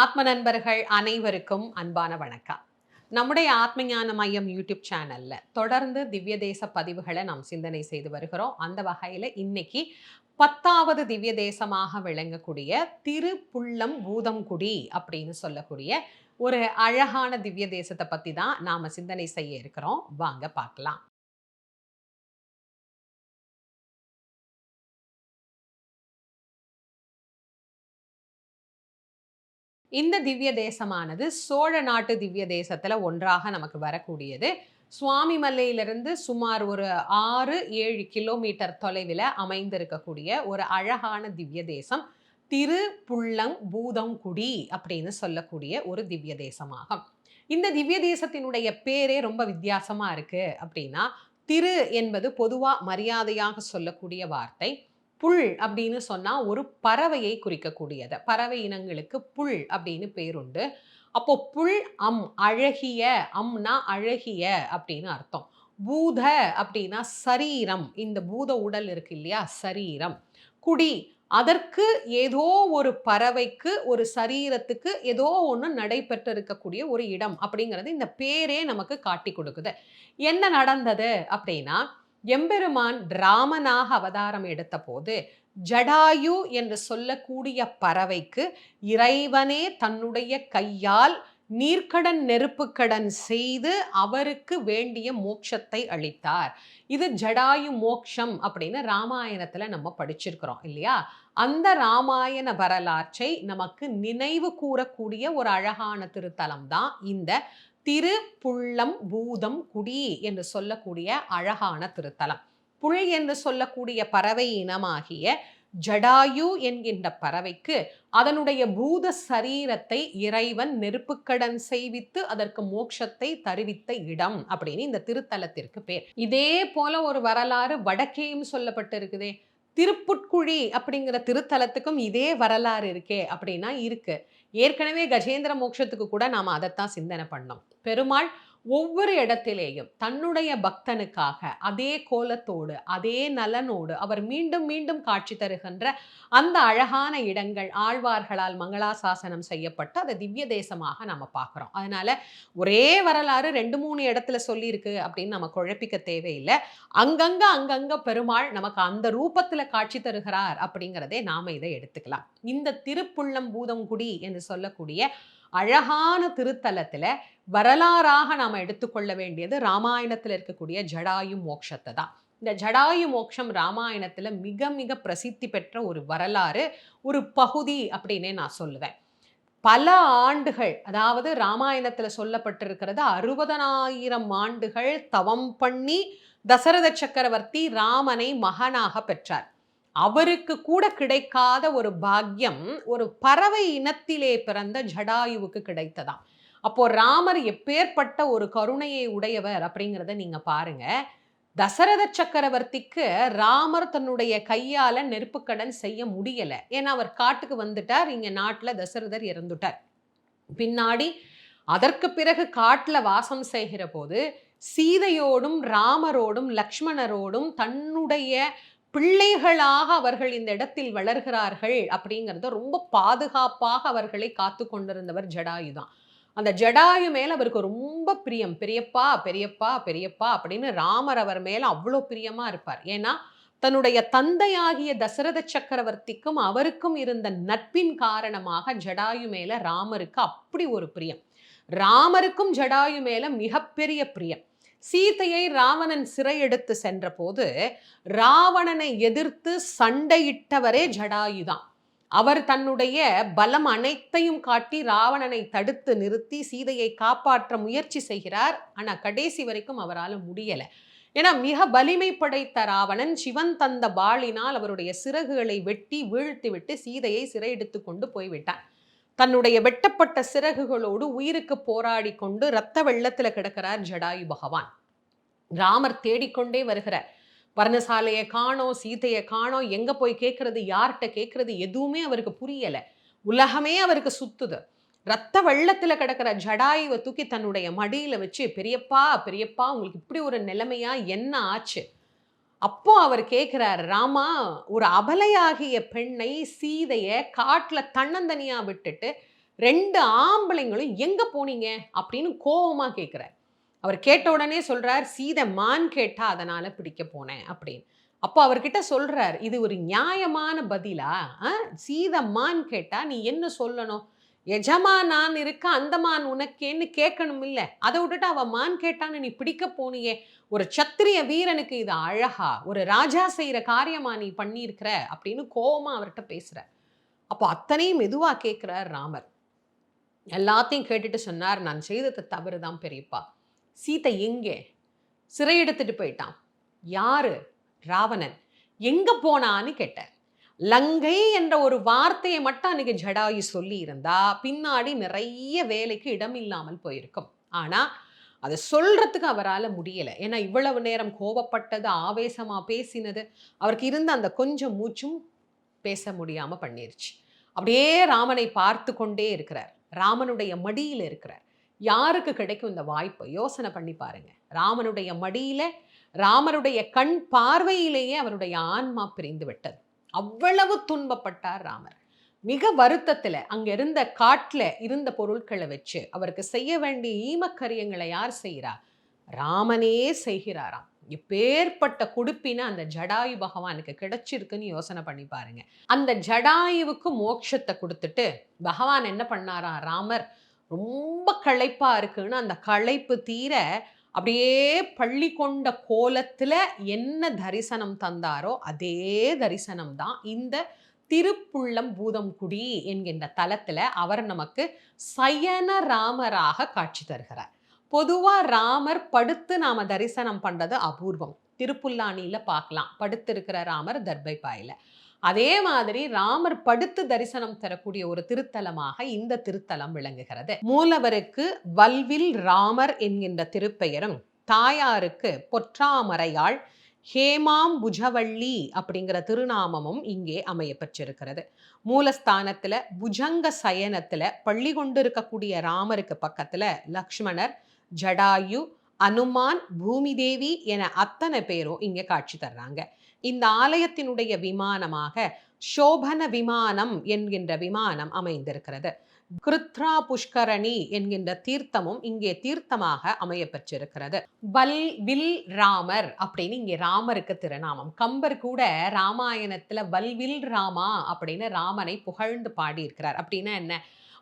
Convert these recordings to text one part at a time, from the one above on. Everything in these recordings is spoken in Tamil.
ஆத்ம நண்பர்கள் அனைவருக்கும் அன்பான வணக்கம். நம்முடைய ஆத்மஞான மையம் யூடியூப் சேனல்ல தொடர்ந்து திவ்ய தேச பதிவுகளை நாம் சிந்தனை செய்து வருகிறோம். அந்த வகையில இன்னைக்கு பத்தாவது திவ்ய தேசமாக விளங்கக்கூடிய திருப்புள்ளம் பூதம்குடி அப்படின்னு சொல்லக்கூடிய ஒரு அழகான திவ்ய தேசத்தை பத்தி தான் நாம சிந்தனை செய்ய இருக்கிறோம். வாங்க பார்க்கலாம். இந்த திவ்ய தேசமானது சோழ நாட்டு திவ்ய தேசத்தில் ஒன்றாக நமக்கு வரக்கூடியது. சுவாமி மலையிலிருந்து சுமார் ஒரு ஆறு ஏழு கிலோமீட்டர் தொலைவில் அமைந்திருக்கக்கூடிய ஒரு அழகான திவ்ய தேசம். திரு புள்ளம் பூதங்குடி அப்படின்னு சொல்லக்கூடிய ஒரு திவ்ய தேசமாகும். இந்த திவ்ய தேசத்தினுடைய பேரே ரொம்ப வித்தியாசமாக இருக்குது அப்படின்னா திரு என்பது பொதுவாக மரியாதையாக சொல்லக்கூடிய வார்த்தை. புல் அப்படின்னு சொன்னால் ஒரு பறவையை குறிக்கக்கூடியது. பறவை இனங்களுக்கு புல் அப்படின்னு பேருண்டு அப்போ புல் அம் அழகிய அம்னா அழகிய அப்படின்னு அர்த்தம். பூத அப்படின்னா சரீரம். இந்த பூத உடல் இருக்கு இல்லையா? சரீரம். குடி அதற்கு ஏதோ ஒரு பறவைக்கு ஒரு சரீரத்துக்கு ஏதோ ஒன்று நடைபெற்று இருக்கக்கூடிய ஒரு இடம் அப்படிங்கிறது இந்த பேரே நமக்கு காட்டி கொடுக்குது. என்ன நடந்தது அப்படின்னா எம்பெருமான் ராமனாக அவதாரம் எடுத்த போது ஜடாயு என்று சொல்லக்கூடிய பறவைக்கு இறைவனே தன்னுடைய கையால் நீர்க்கடன் நெருப்புக்கடன் செய்து அவருக்கு வேண்டிய மோட்சத்தை அளித்தார். இது ஜடாயு மோக்ஷம் அப்படின்னு ராமாயணத்தில் நம்ம படிச்சிருக்கிறோம் இல்லையா? அந்த ராமாயண வரலாற்றை நமக்கு நினைவு கூறக்கூடிய ஒரு அழகான திருத்தலம் தான் இந்த திருப்புள்ளம் பூதம் குடி என்று சொல்லக்கூடிய அழகான திருத்தலம். புல் என்று சொல்லக்கூடிய பறவை இனமாகிய ஜடாயு என்கின்ற பறவைக்கு அதனுடைய பூத சரீரத்தை இறைவன் நெருப்புக்கடன் செய்வித்து அதற்கு மோட்சத்தை தருவித்த இடம் அப்படின்னு இந்த திருத்தலத்திற்கு பேர். இதே போல ஒரு வரலாறு வடக்கேயும் சொல்லப்பட்டிருக்குதே. திருப்புட்குழி அப்படிங்கிற திருத்தலத்துக்கும் இதே வரலாறு இருக்கே அப்படின்னா இருக்கு. ஏற்கனவே கஜேந்திர மோட்சத்துக்கு கூட நாம் அதைத்தான் சிந்தனை பண்ணோம். பெருமாள் ஒவ்வொரு இடத்திலேயும் தன்னுடைய பக்தனுக்காக அதே கோலத்தோடு அதே நலனோடு அவர் மீண்டும் மீண்டும் காட்சி தருகின்ற அந்த அழகான இடங்கள் ஆழ்வார்களால் மங்களாசாசனம் செய்யப்பட்டு அதை திவ்ய தேசமாக நம்ம பார்க்குறோம். அதனால ஒரே வரலாறு ரெண்டு மூணு இடத்துல சொல்லியிருக்கு அப்படின்னு நம்ம குழப்பிக்க தேவையில்லை. அங்கங்க அங்கங்க பெருமாள் நமக்கு அந்த ரூபத்தில் காட்சி தருகிறார் அப்படிங்கிறதே நாம் இதை எடுத்துக்கலாம். இந்த திருப்புள்ளம் பூதங்குடி என்று சொல்லக்கூடிய அழகான திருத்தலத்தில் வரலாறாக நாம் எடுத்துக்கொள்ள வேண்டியது ராமாயணத்தில் இருக்கக்கூடிய ஜடாயு மோக்ஷத்தை தான். இந்த ஜடாயு மோக்ஷம் ராமாயணத்தில் மிக மிக பிரசித்தி பெற்ற ஒரு வரலாறு ஒரு பகுதி அப்படின்னே நான் சொல்லுவேன். பல ஆண்டுகள் அதாவது ராமாயணத்தில் சொல்லப்பட்டிருக்கிறது அறுபதனாயிரம் ஆண்டுகள் தவம் பண்ணி தசரத சக்கரவர்த்தி ராமனை மகனாக பெற்றார். அவருக்கு கூட கிடைக்காத ஒரு பாக்கியம் ஒரு பறவை இனத்திலே பிறந்த ஜடாயுவுக்கு கிடைத்ததாம். அப்போ ராமர் எப்பேற்பட்ட ஒரு கருணையை உடையவர் அப்படிங்கிறத நீங்க பாருங்க. தசரத சக்கரவர்த்திக்கு ராமர் தன்னுடைய கையால நெருப்புக்கடன் செய்ய முடியல. ஏன்னா அவர் காட்டுக்கு வந்துட்டார் இங்க நாட்டில் தசரதர் இறந்துட்டார். பின்னாடி அதற்கு பிறகு காட்டில் வாசம் செய்கிற போது சீதையோடும் ராமரோடும் லக்ஷ்மணரோடும் தன்னுடைய பிள்ளைகளாக அவர்கள் இந்த இடத்தில் வளர்கிறார்கள் அப்படிங்கிறத ரொம்ப பாதுகாப்பாக அவர்களை காத்து கொண்டிருந்தவர் ஜடாயுதான் அந்த ஜடாயு மேல அவருக்கு ரொம்ப பிரியம். பெரியப்பா பெரியப்பா பெரியப்பா அப்படின்னு ராமர் அவர் மேல அவ்வளோ பிரியமா இருப்பார். ஏன்னா தன்னுடைய தந்தையாகிய தசரத சக்கரவர்த்திக்கும் அவருக்கும் இருந்த நட்பின் காரணமாக ஜடாயு மேல ராமருக்கு அப்படி ஒரு பிரியம். ராமருக்கும் ஜடாயு மேல மிகப்பெரிய பிரியம். சீதையை ராவணன் சிறையெடுத்து சென்றபோது ராவணனை எதிர்த்து சண்டையிட்டவரே ஜடாயுதான் அவர் தன்னுடைய பலம் அனைத்தையும் காட்டி ராவணனை தடுத்து நிறுத்தி சீதையை காப்பாற்ற முயற்சி செய்கிறார். ஆனால் கடைசி வரைக்கும் அவரால் முடியலை. ஏன்னா மிக வலிமை படைத்த ராவணன் சிவன் தந்த பாலினால் அவருடைய சிறகுகளை வெட்டி வீழ்த்திவிட்டு சீதையை சிறையெடுத்து கொண்டு போய்விட்டான். தன்னுடைய வெட்டப்பட்ட சிறகுகளோடு உயிருக்கு போராடி கொண்டு ரத்த வெள்ளத்தில் கிடக்கிறார் ஜடாயு பகவான். ராமர் தேடிக்கொண்டே வருகிறார். வர்ணசாலையை காணோம் சீதையை காணோம் எங்கே போய் கேட்கறது யார்கிட்ட கேட்கறது எதுவுமே அவருக்கு புரியலை. உலகமே அவருக்கு சுத்துது. ரத்த வெள்ளத்தில் கிடக்கிற ஜடாயுவை தூக்கி தன்னுடைய மடியில் வச்சு பெரியப்பா பெரியப்பா உங்களுக்கு இப்படி ஒரு நிலைமையா என்ன ஆச்சு? அப்போ அவர் கேட்குறார் ராமா ஒரு அபலையாகிய பெண்ணை சீதையை காட்டில் தன்னந்தனியாக விட்டுட்டு ரெண்டு ஆம்பளைங்களும் எங்கே போனீங்க? அப்படின்னு கோபமாக கேட்குறார் அவர் கேட்ட உடனே சொல்கிறார் சீதை மான் கேட்டால் அதனால் பிடிக்க போனேன் அப்படின்னு. அப்போ அவர்கிட்ட சொல்கிறார் இது ஒரு நியாயமான பதிலா? ஆ? சீதை மான் கேட்டால் நீ என்ன சொல்லணும்? எஜமா நான் இருக்க அந்த மான் உனக்கேன்னு கேட்கணும் இல்லை அதை விட்டுட்டு அவன் மான் கேட்டான்னு நீ பிடிக்க போனியே. ஒரு சத்திரிய வீரனுக்கு இது அழகா ஒரு ராஜா செய்கிற காரியமா நீ பண்ணியிருக்கிற அப்படின்னு கோபமாக அவர்கிட்ட பேசுகிற அப்போ அத்தனையும் மெதுவாக கேட்குறார் ராமர். எல்லாத்தையும் கேட்டுட்டு சொன்னார் நான் செய்தது தவறு தான் பெரியப்பா. சீதை எங்கே? சிறை எடுத்துட்டு போயிட்டான். யாரு? ராவணன். எங்கே போனான்னு கேட்டார். லங்கை என்ற ஒரு வார்த்தையை மட்டும் அன்னைக்கு ஜடாயு சொல்லி இருந்தா பின்னாடி நிறைய வேலைக்கு இடம் இல்லாமல் போயிருக்கும். ஆனால் அதை சொல்கிறதுக்கு அவரால் முடியலை. ஏன்னா இவ்வளவு நேரம் கோபப்பட்டது ஆவேசமாக பேசினது அவருக்கு இருந்த அந்த கொஞ்சம் மூச்சும் பேச முடியாமல் பண்ணிருச்சு. அப்படியே ராமனை பார்த்து கொண்டே இருக்கிறார். ராமனுடைய மடியில் இருக்கிறார். யாருக்கு கிடைக்கும் இந்த வாய்ப்பு? யோசனை பண்ணி பாருங்க. ராமனுடைய மடியில் ராமருடைய கண் பார்வையிலேயே அவருடைய ஆன்மா பிரிந்து விட்டது. அவ்வளவு துன்பப்பட்டார் ராமர். மிக வருத்தத்தில் அங்கே இருந்த காட்டில் இருந்த பொருட்களை வச்சு அவருக்கு செய்ய வேண்டிய ஈமக்கரியங்களை யார் செய்கிறா ராமனே செய்கிறாராம். இப்பேற்பட்ட குடுப்பின அந்த ஜடாயு பகவானுக்கு கிடைச்சிருக்குன்னு யோசனை பண்ணி பாருங்க. அந்த ஜடாயுவுக்கு மோட்சத்தை கொடுத்துட்டு பகவான் என்ன பண்ணாராம் ராமர் ரொம்ப களைப்பாக இருக்குன்னு அந்த களைப்பு தீர அப்படியே பள்ளி கொண்ட கோலத்தில் என்ன தரிசனம் தந்தாரோ அதே தரிசனம் தான் இந்த திருப்புள்ளம் பூதம்குடி என்கின்ற தலத்தில் அவர் நமக்கு சயன ராமராக காட்சி தருகிறார். பொதுவாக ராமர் படுத்து நாம் தரிசனம் பண்ணுறது அபூர்வம். திருப்புல்லாணியில் பார்க்கலாம். படுத்திருக்கிற ராமர் தர்பை பாயில் அதே மாதிரி ராமர் படுத்து தரிசனம் தரக்கூடிய ஒரு திருத்தலமாக இந்த திருத்தலம் விளங்குகிறது. மூலவருக்கு வல்வில் ராமர் என்கின்ற திருப்பெயரும் தாயாருக்கு பொற்றாமரையாள் ஹேமாம் புஜவள்ளி அப்படிங்கிற திருநாமமும் இங்கே அமைய பெற்றிருக்கிறது புஜங்க சயனத்தில் பள்ளி கொண்டு இருக்கக்கூடிய ராமருக்கு பக்கத்தில் லக்ஷ்மணர் ஜடாயு அனுமான் பூமிதேவி என அத்தனை பேரும் இங்கே காட்சி தர்றாங்க. இந்த ஆலயத்தினுடைய விமானமாக சோபன விமானம் என்கின்ற விமானம் அமைந்திருக்கிறது. கிருத்ரா புஷ்கரணி என்கின்ற தீர்த்தமும் இங்கே தீர்த்தமாக அமைய பெற்றிருக்கிறது பல் வில் ராமர் அப்படின்னு இங்கே ராமருக்கு திருநாமம். கம்பர் கூட ராமாயணத்துல வல்வில் ராமா அப்படின்னு ராமனை புகழ்ந்து பாடியிருக்கிறார். அப்படின்னா என்ன?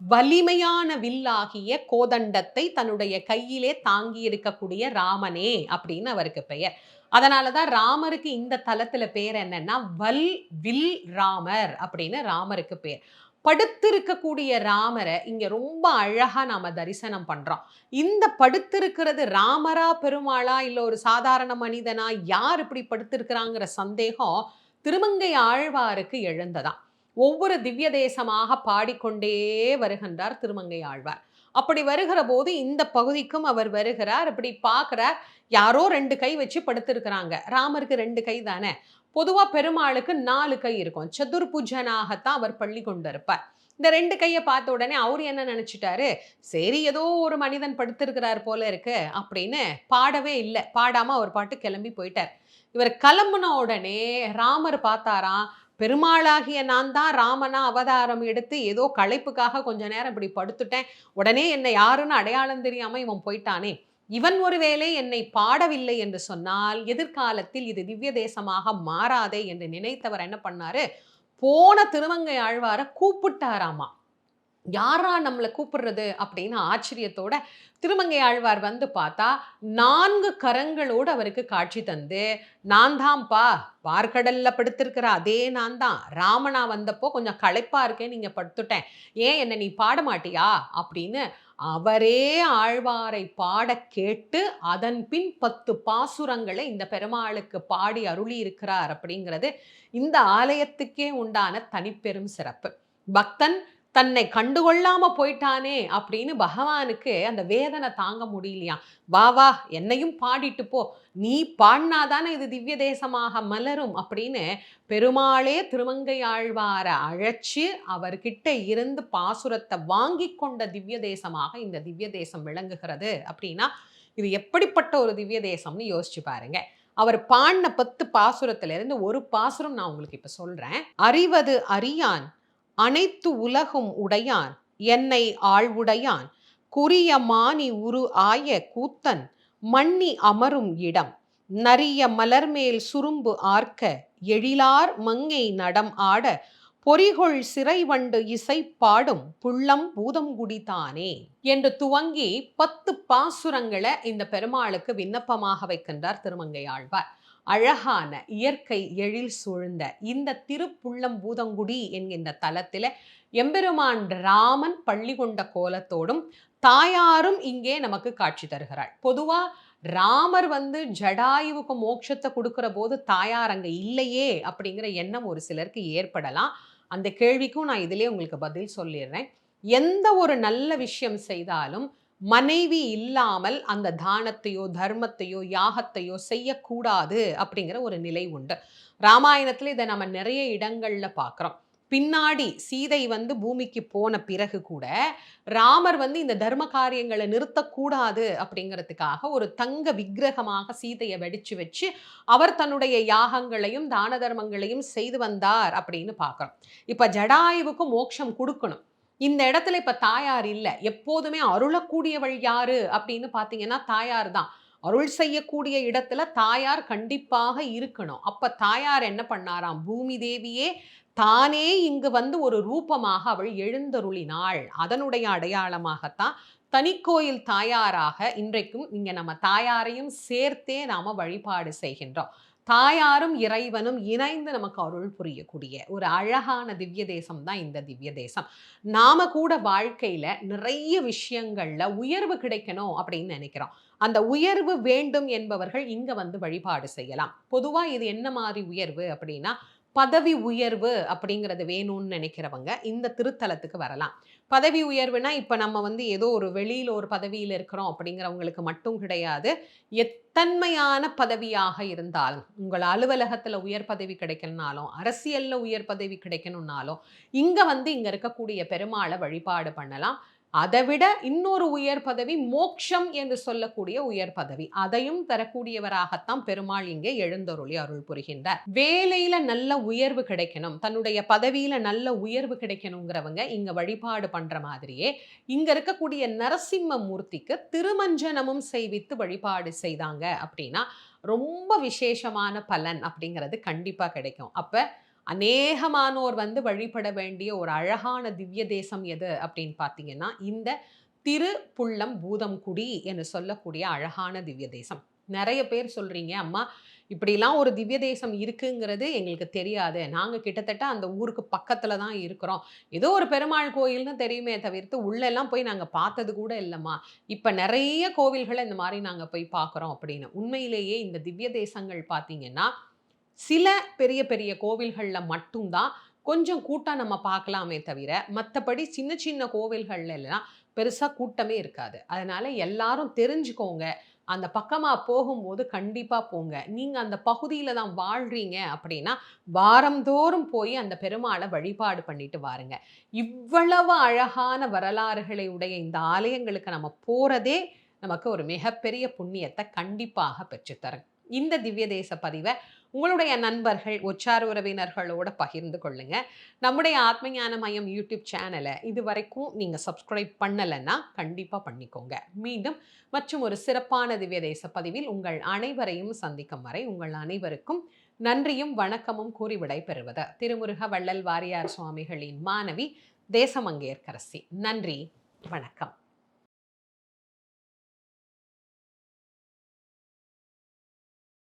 வலிமையான வில்லாகிய கோதண்டத்தை தன்னுடைய கையிலே தாங்கி இருக்கக்கூடிய ராமனே அப்படின்னு அவருக்கு பெயர். அதனாலதான் ராமருக்கு இந்த தலத்தில் பேர் என்னன்னா வல் வில் ராமர் அப்படின்னு ராமருக்கு பேர். படுத்திருக்கக்கூடிய ராமரை இங்கே ரொம்ப அழகாக நாம் தரிசனம் பண்ணுறோம் இந்த படுத்திருக்கிறது ராமரா பெருமாளா இல்லை ஒரு சாதாரண மனிதனா யார் இப்படி படுத்திருக்கிறாங்கிற சந்தேகம் திருமங்கை ஆழ்வாருக்கு எழுந்ததான் ஒவ்வொரு திவ்ய தேசமாக பாடிக்கொண்டே வருகின்றார் திருமங்கை ஆழ்வார். அப்படி வருகிற போது இந்த பகுதிக்கும் அவர் வருகிறார். இப்படி பார்க்குறார். யாரோ ரெண்டு கை வச்சு படுத்திருக்கிறாங்க. ராமருக்கு ரெண்டு கை தானே? பொதுவாக பெருமாளுக்கு நாலு கை இருக்கும். சதுர்புஜனாகத்தான் அவர் பள்ளி கொண்டிருப்பார். இந்த ரெண்டு கையை பார்த்த உடனே அவர் என்ன நினச்சிட்டாரு? சரி ஏதோ ஒரு மனிதன் படுத்திருக்கிறார் போல இருக்கு அப்படின்னு பாடவே இல்லை. பாடாமல் அவர் பாட்டு கிளம்பி போயிட்டார். இவர் கிளம்புன உடனே ராமர் பார்த்தாராம். பெருமாளாகிய நான் தான் ராமனா அவதாரம் எடுத்து ஏதோ களைப்புக்காக கொஞ்ச நேரம் இப்படி படுத்துட்டேன். உடனே என்னை யாருன்னு அடையாளம் தெரியாமல் இவன் போயிட்டானே. இவன் ஒருவேளை என்னை பாடவில்லை என்று சொன்னால் எதிர்காலத்தில் இது திவ்ய தேசமாக மாறாதே என்று நினைத்தவர் என்ன பண்ணாரு? போன திருமங்கை ஆழ்வார கூப்பிட்டாராமா. யாரா நம்மளை கூப்பிடுறது அப்படின்னு ஆச்சரியத்தோட திருமங்கை ஆழ்வார் வந்து பார்த்தா நான்கு கரங்களோடு அவருக்கு காட்சி தந்து நான் தான்ப்பா பார்க்கடல்ல படுத்திருக்கிற அதே நான் தான். ராமனா வந்தப்போ கொஞ்சம் களைப்பா இருக்கேன் நீங்க படுத்துட்டேன். ஏன் என்ன நீ பாட மாட்டியா? அப்படின்னு அவரே ஆழ்வாரை பாட கேட்டு அதன் பின் பத்து பாசுரங்களை இந்த பெருமாளுக்கு பாடி அருளி இருக்கிறார் அப்படிங்கிறது இந்த ஆலயத்துக்கே உண்டான தனிப்பெரும் சிறப்பு. பக்தன் தன்னை கண்டுகொள்ளாம போயிட்டானே அப்படின்னு பகவானுக்கு அந்த வேதனை தாங்க முடியலையா? வா வா என்னையும் பாடிட்டு போ. நீ பாடினாதானே இது திவ்ய தேசமாக மலரும் அப்படின்னு பெருமாளே திருமங்கை ஆழ்வாரை அழைச்சு அவர்கிட்ட இருந்து பாசுரத்தை வாங்கி கொண்ட திவ்ய தேசமாக இந்த திவ்ய தேசம் விளங்குகிறது அப்படின்னா இது எப்படிப்பட்ட ஒரு திவ்ய தேசம்னு யோசிச்சு பாருங்க. அவர் பாடின பத்து பாசுரத்துல இருந்து ஒரு பாசுரம் நான் உங்களுக்கு இப்ப சொல்றேன். அறிவது அறியான் அனைத்து உலகும் உடையான் என்னை ஆழ்வுடையான். குறிய மானி உரு ஆய கூத்தன் மண்ணி அமரும் இடம். நரிய மலர்மேல் சுரும்பு ஆர்க்க எழிலார் மங்கை நடம் ஆட. பொறிகொள் சிறைவண்டு இசை பாடும் புள்ளம் பூதங்குடிதானே என்று துவங்கி பத்து பாசுரங்களை இந்த பெருமாளுக்கு விண்ணப்பமாக வைக்கின்றார் திருமங்கை ஆழ்வார். அழகான இயற்கை எழில் சூழ்ந்த இந்த திருப்புள்ளம் பூதங்குடி என்கின்ற தலத்தில் எம்பெருமான் ராமன் பள்ளி கொண்ட கோலத்தோடும் தாயாரும் இங்கே நமக்கு காட்சி தருகிறாள். பொதுவாக ராமர் வந்து ஜடாயுவுக்கு மோட்சத்தை கொடுக்குற போது தாயார் அங்கே இல்லையே அப்படிங்கிற எண்ணம் ஒரு சிலருக்கு ஏற்படலாம். அந்த கேள்விக்கும் நான் இதிலே உங்களுக்கு பதில் சொல்லிடுறேன். எந்த ஒரு நல்ல விஷயம் செய்தாலும் மனைவி இல்லாமல் அந்த தானத்தையோ தர்மத்தையோ யாகத்தையோ செய்யக்கூடாது அப்படிங்கிற ஒரு நிலை உண்டு. ராமாயணத்தில் இதை நம்ம நிறைய இடங்களில் பார்க்குறோம். பின்னாடி சீதை வந்து பூமிக்கு போன பிறகு கூட ராமர் வந்து இந்த தர்ம காரியங்களை நிறுத்தக்கூடாது அப்படிங்கிறதுக்காக ஒரு தங்க விக்கிரகமாக சீதையை வெடிச்சு வச்சு அவர் தன்னுடைய யாகங்களையும் தான தர்மங்களையும் செய்து வந்தார் அப்படின்னு பார்க்குறோம். இப்போ ஜடாயுவுக்கு மோட்சம் கொடுக்கணும். இந்த இடத்துல இப்ப தாயார் இல்லை. எப்போதுமே அருளக்கூடியவள் யாரு? அப்படின்னு பார்த்தீங்கன்னா தாயார் தான். அருள் செய்யக்கூடிய இடத்துல தாயார் கண்டிப்பாக இருக்கணும். அப்ப தாயார் என்ன பண்ணாராம்? பூமி தேவியே தானே இங்கு வந்து ஒரு ரூபமாக அவள் எழுந்தருளினாள். அதனுடைய அடையாளமாகத்தான் தனிக்கோயில் தாயாராக இன்றைக்கும் இங்கே நம்ம தாயாரையும் சேர்த்தே நாம் வழிபாடு செய்கின்றோம். தாயாரும் இறைவனும் இணைந்து நமக்கு அருள் புரியக்கூடிய ஒரு அழகான திவ்ய தேசம் தான் இந்த திவ்ய தேசம். நாம கூட வாழ்க்கையில நிறைய விஷயங்கள்ல உயர்வு கிடைக்கணும் அப்படின்னு நினைக்கிறோம். அந்த உயர்வு வேண்டும் என்பவர்கள் இங்க வந்து வழிபாடு செய்யலாம். பொதுவா இது என்ன மாதிரி உயர்வு அப்படின்னா பதவி உயர்வு அப்படிங்கிறது வேணும்னு நினைக்கிறவங்க இந்த திருத்தலத்துக்கு வரலாம். பதவி உயர்வுனா இப்போ நம்ம வந்து ஏதோ ஒரு வெளியில் ஒரு பதவியில் இருக்கிறோம் அப்படிங்கிறவங்களுக்கு மட்டும் கிடையாது. எத்தன்மையான பதவியாக இருந்தாலும் உங்கள் அலுவலகத்தில் உயர் பதவி கிடைக்கணுனாலும் அரசியலில் உயர் பதவி கிடைக்கணும்னாலும் இங்கே வந்து இங்கே இருக்கக்கூடிய பெருமாளை வழிபாடு பண்ணலாம். அதை விட இன்னொரு உயர் பதவி மோக்ஷம் என்று சொல்லக்கூடிய உயர் பதவி. அதையும் தரக்கூடியவராகத்தான் பெருமாள் இங்கே எழுந்தருளி அருள் புரிகின்றார். வேலையில நல்ல உயர்வு கிடைக்கணும். தன்னுடைய பதவியில நல்ல உயர்வு கிடைக்கணுங்கிறவங்க இங்க வழிபாடு பண்ற மாதிரியே இங்க இருக்கக்கூடிய நரசிம்ம மூர்த்திக்கு திருமஞ்சனமும் செய்வித்து வழிபாடு செய்தாங்க அப்படின்னா ரொம்ப விசேஷமான பலன் அப்படிங்கிறது கண்டிப்பா கிடைக்கும். அப்ப அநேகமானோர் வந்து வழிபட வேண்டிய ஒரு அழகான திவ்ய தேசம் எது அப்படின்னு பார்த்தீங்கன்னா இந்த திரு புள்ளம் பூதம்குடி என்று சொல்லக்கூடிய அழகான திவ்ய தேசம். நிறைய பேர் சொல்கிறீங்க அம்மா இப்படிலாம் ஒரு திவ்ய தேசம் இருக்குங்கிறது எங்களுக்கு தெரியாது. நாங்கள் கிட்டத்தட்ட அந்த ஊருக்கு பக்கத்தில் தான் இருக்கிறோம். ஏதோ ஒரு பெருமாள் கோயில்னு தெரியுமே தவிர்த்து உள்ளெல்லாம் போய் நாங்கள் பார்த்தது கூட இல்லைம்மா. இப்போ நிறைய கோவில்களை இந்த மாதிரி நாங்கள் போய் பார்க்குறோம் அப்படின்னு. உண்மையிலேயே இந்த திவ்ய தேசங்கள் பார்த்தீங்கன்னா சில பெரிய பெரிய கோவில்களில் மட்டும்தான் கொஞ்சம் கூட்டம் நம்ம பார்க்கலாமே தவிர மற்றபடி சின்ன சின்ன கோவில்கள்ல எல்லாம் பெருசாக கூட்டமே இருக்காது. அதனால் எல்லாரும் தெரிஞ்சுக்கோங்க. அந்த பக்கமாக போகும்போது கண்டிப்பாக போங்க. நீங்கள் அந்த பகுதியில் தான் வாழ்கிறீங்க அப்படின்னா வாரந்தோறும் போய் அந்த பெருமாளை வழிபாடு பண்ணிட்டு வாருங்க. இவ்வளவு அழகான வரலாறுகளை உடைய இந்த ஆலயங்களுக்கு நம்ம போகிறதே நமக்கு ஒரு மிகப்பெரிய புண்ணியத்தை கண்டிப்பாக பெற்றுத்தரும். இந்த திவ்ய தேச பதிவை உங்களுடைய நண்பர்கள் உச்சார உறவினர்களோட பகிர்ந்து கொள்ளுங்க. நம்முடைய ஆத்மஞான மையம் யூடியூப் சேனலை இது வரைக்கும் நீங்கள் சப்ஸ்கிரைப் பண்ணலைன்னா கண்டிப்பாக பண்ணிக்கோங்க. மீண்டும் மற்றும் ஒரு சிறப்பான திவ்ய தேச பதிவில் உங்கள் அனைவரையும் சந்திக்கும் வரை உங்கள் அனைவருக்கும் நன்றியும் வணக்கமும் கூறி விடை பெறுவது திருமுருக வள்ளல் வாரியார் சுவாமிகளின் மாணவி தேசமங்கேற்கரசி. நன்றி வணக்கம்.